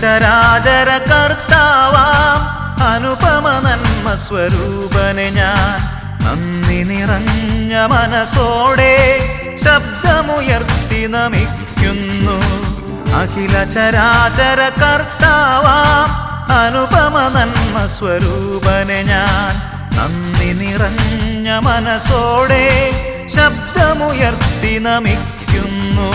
ചരാചര കർത്താവാം അനുപമ നന്മ സ്വരൂപനെ ഞാൻ നന്ദി നിറഞ്ഞ മനസ്സോടെ ശബ്ദമുയർത്തി നമിക്കുന്നു. അഖില ചരാചര കർത്താവാം അനുപമ നന്മ സ്വരൂപനെ ഞാൻ നന്ദി നിറഞ്ഞ മനസ്സോടെ ശബ്ദമുയർത്തി നമിക്കുന്നു.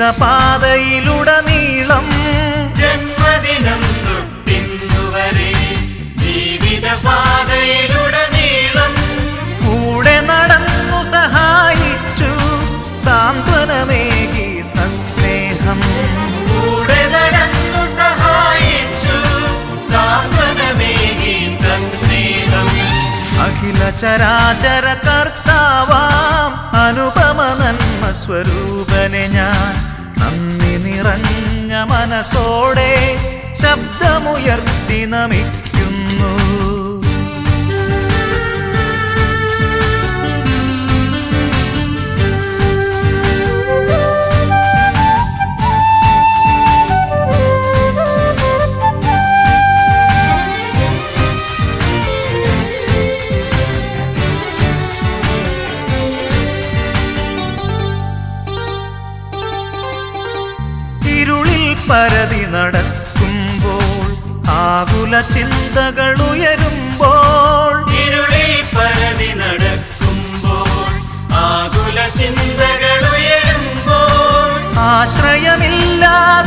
ജീവിത പാതയിലുടനീളം ജന്മദിനം തൊട്ടിന്നുവരെ ജീവിതപാതയിലുടനീളം കൂടെ നടന്നു സഹായിച്ചു സാന്ത്വനമേകി സസ്നേഹം. കൂടെ നടന്നു സഹായിച്ചു സാന്ത്വനമേകി സസ്നേഹം. അഖില ചരാചര കർത്താവാം അനുപമ നന്മ സ്വരൂപനെ ഞാൻ നന്ദി നിറഞ്ഞ മനസ്സോടെ ശബ്ദമുയർത്തി നമിക്കുന്നു ആകുല ചിന്തകൾ ഉയരുമ്പോൾ ഇരുളിൽ പരതി നടക്കുമ്പോൾ ആകുല ചിന്തകൾ ഉയരുമ്പോൾ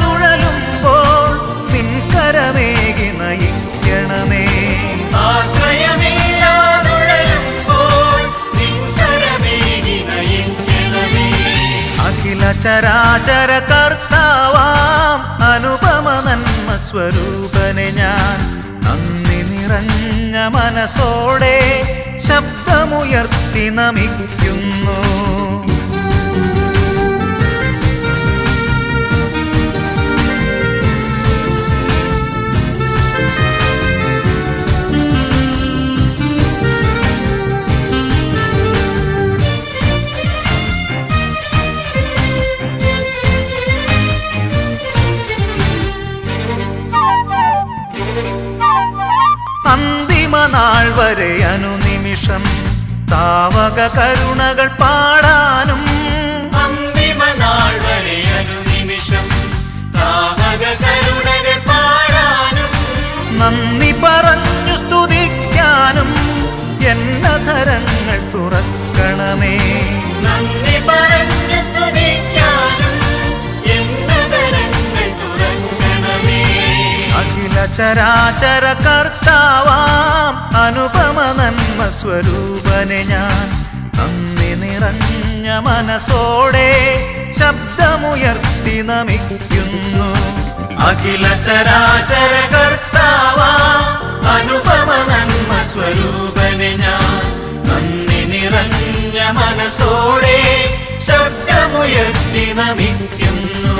ആശ്രയമില്ലാതുഴലുമ്പോൾ നിൻകരമേകി നയിക്കണമേ. അഖില ചരാചര കർത്താവാം അനുപമ നന്മ സ്വരൂപനെ മനസ്സോടെ ശബ്ദമുയർത്തി നമിക്കുന്നു വരെ അനുനിമിഷം താവക കരുണകൾ പാടാനും ചരാചര കർത്താവാം അനുപമ നന്മ സ്വരൂപനെ ഞാൻ നന്ദി നിറഞ്ഞ മനസ്സോടെ ശബ്ദമുയർത്തി നമിക്കുന്നു. അഖില ചരാചര കർത്താവാം അനുപമ നന്മ സ്വരൂപനെ ഞാൻ നന്ദി നിറഞ്ഞ മനസ്സോടെ ശബ്ദമുയർത്തി നമിക്കുന്നു.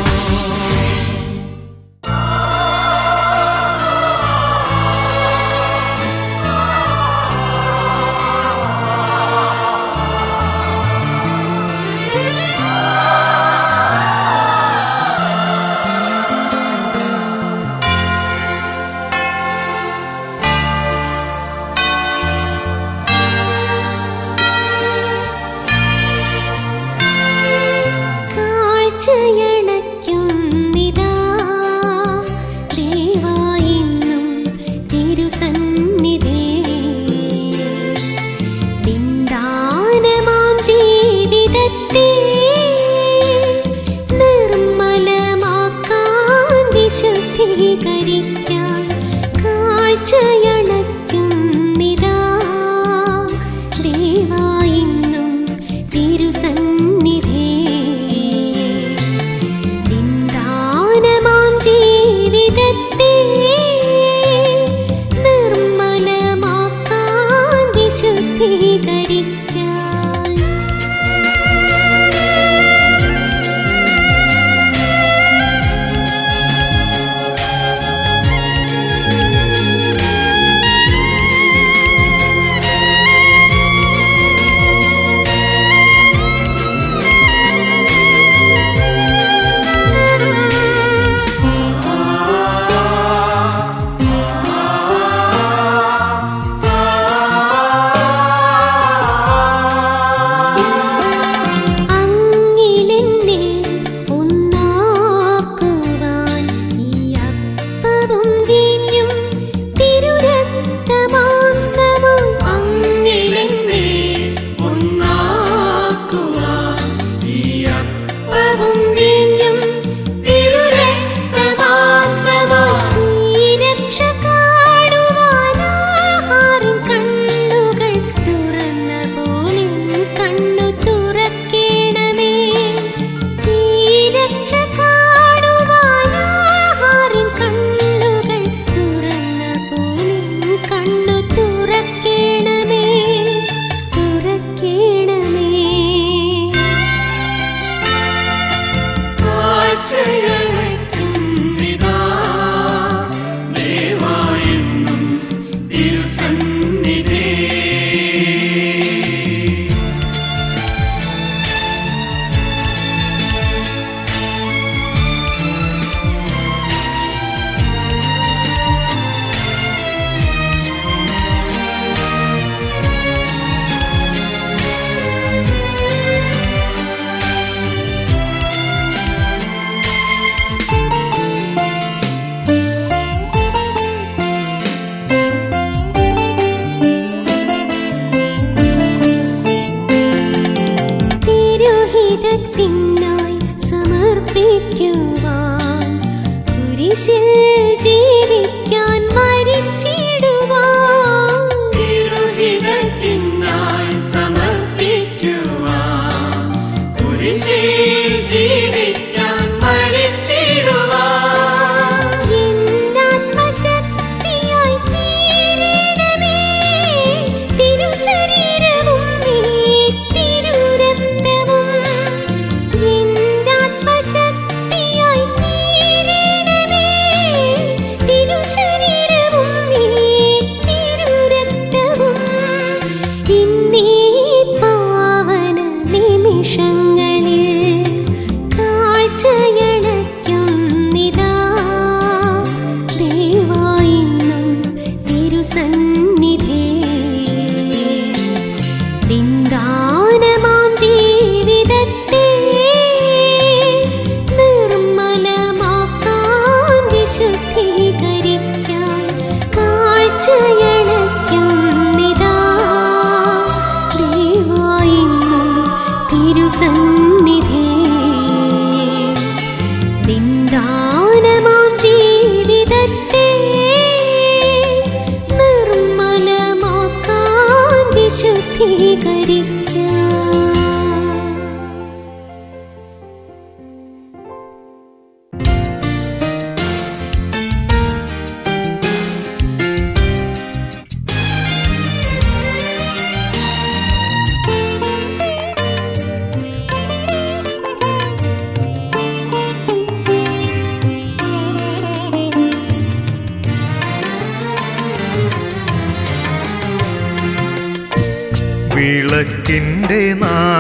വിളക്കിന്റെ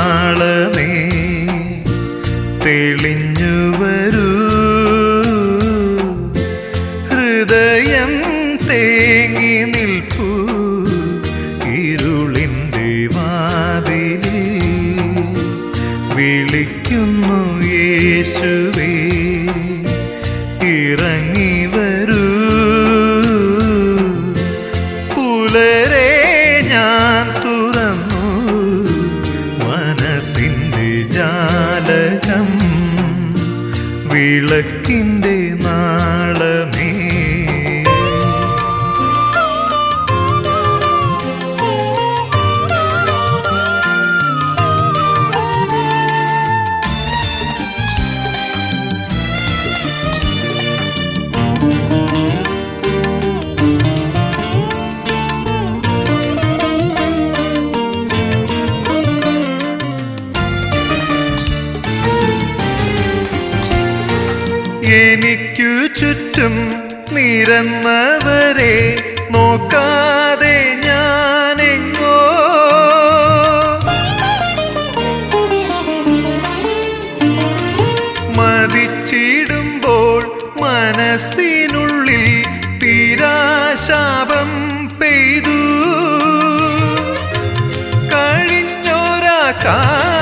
വിളക്കിന്റെ காண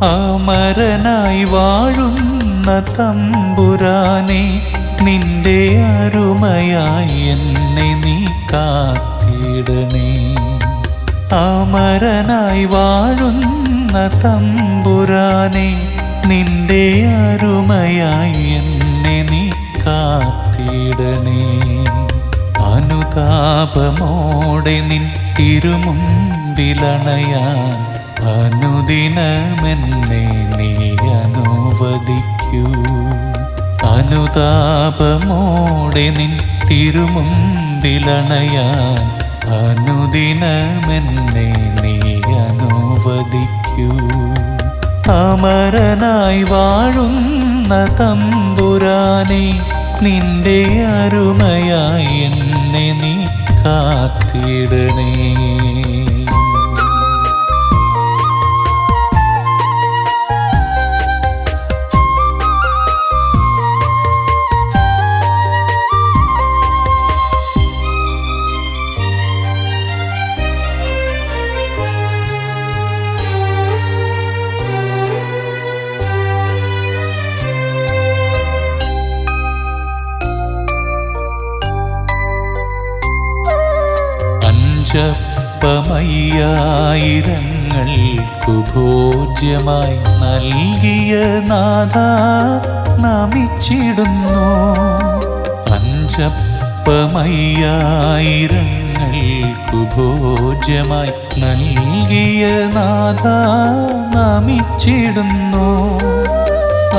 അമരനായി വാഴുന്ന തമ്പുരാനെ നിന്റെ അരുമയായി എന്നെ നീ കാത്തിടണേ. അമരനായി വാഴുന്ന തമ്പുരാനെ നിന്റെ അരുമയായി എന്നെ നീ കാത്തിടണേ. അനുതാപമോടെ നിൻ തിരുമുമ്പിലണയാൻ അനുദിനമെന്നെ നീ അനുവദിക്കൂ. അനുതാപമോടെ നിൻ തിരുമുമ്പിലണയാൻ അനുദിനമെന്നെ നീ അനുവദിക്കൂ. അമരനായി വാഴുന്ന തമ്പുരാനെ നിന്റെ അരുമയായി എന്നെ നീ കാത്തിടണേ. അഞ്ചപ്പമയ്യായിരങ്ങൾക്കു കുഭോജ്യമായി നൽകിയ നാഥ നമിച്ചിടുന്നു. അഞ്ചപ്പമയ്യായിരങ്ങൾക്കു കുഭോജ്യമായി നൽകിയ നാഥ നമിച്ചിടുന്നു.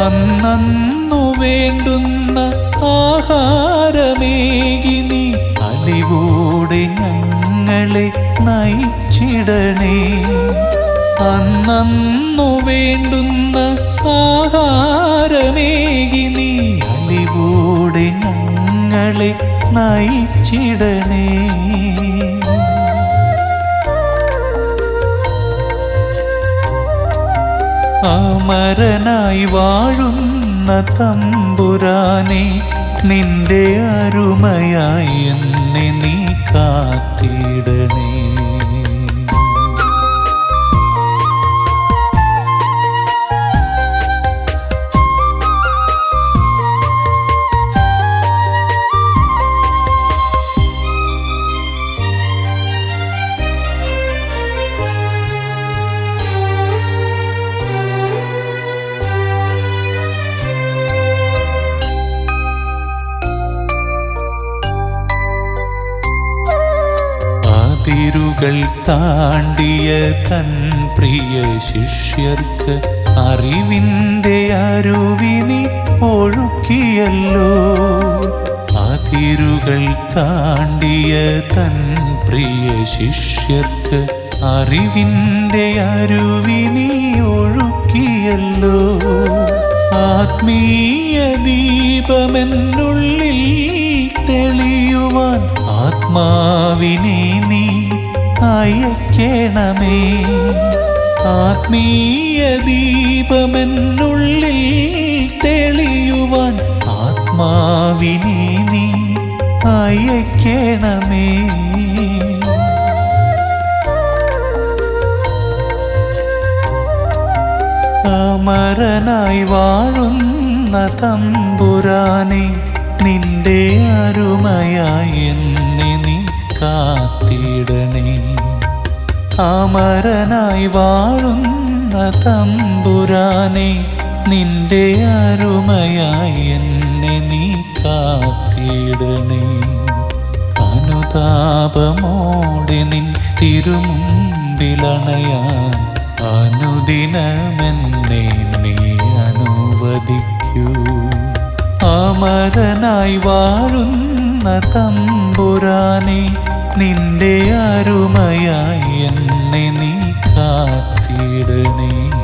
അന്നു വേണ്ടുന്ന ആഹാരമേകി നയിച്ചിടണേ അന്നു വേണ്ടുന്ന ആഹാരമേകി നീ അലിവോടെ ഞങ്ങളെ നയിച്ചിടണേ. അമരനായി വാഴുന്ന തമ്പുരാനെ നിന്റെ അരുമയായി എന്നെ നീ കാത്തിടണേ. അതിരുകൾ താണ്ടിയ തൻ പ്രിയ ശിഷ്യർക്ക് അറിവിന്റെ അരുവിനി ഒഴുക്കിയല്ലോ. അതിരുകൾ താണ്ടിയ തൻ പ്രിയ ശിഷ്യർക്ക് അറിവിന്റെ അരുവിനി ഒഴുക്കിയല്ലോ. ആത്മീയ ദീപമെന്നുള്ളിൽ തെളിയുവാൻ ആത്മാവിനെ നീ അയക്കണമേ. ആത്മീയ ദീപമെന്നുള്ളിൽ തെളിയുവാൻ ആത്മാവിനെ നീ അയക്കണമേ. അമരനായി വാഴുന്ന തമ്പുരാനെ നിന്റെ അരുമയായി എന്നെ നീ കാത്തിടണേ. അമരനായി വാഴുന്ന തമ്പുരാനെ നിന്റെ അരുമയായി എന്നെ നീ കാത്തിടണേ. അനുതാപമോടെ നിൻ തിരുമുമ്പിലണയാൻ അനുദിനമെന്നെ നീ അനുവദിക്കൂ. അമരനായി വാഴുന്ന തമ്പുരാനെ നിന്റെ അരുമയായി എന്നെ നീ കാത്തിടണേ.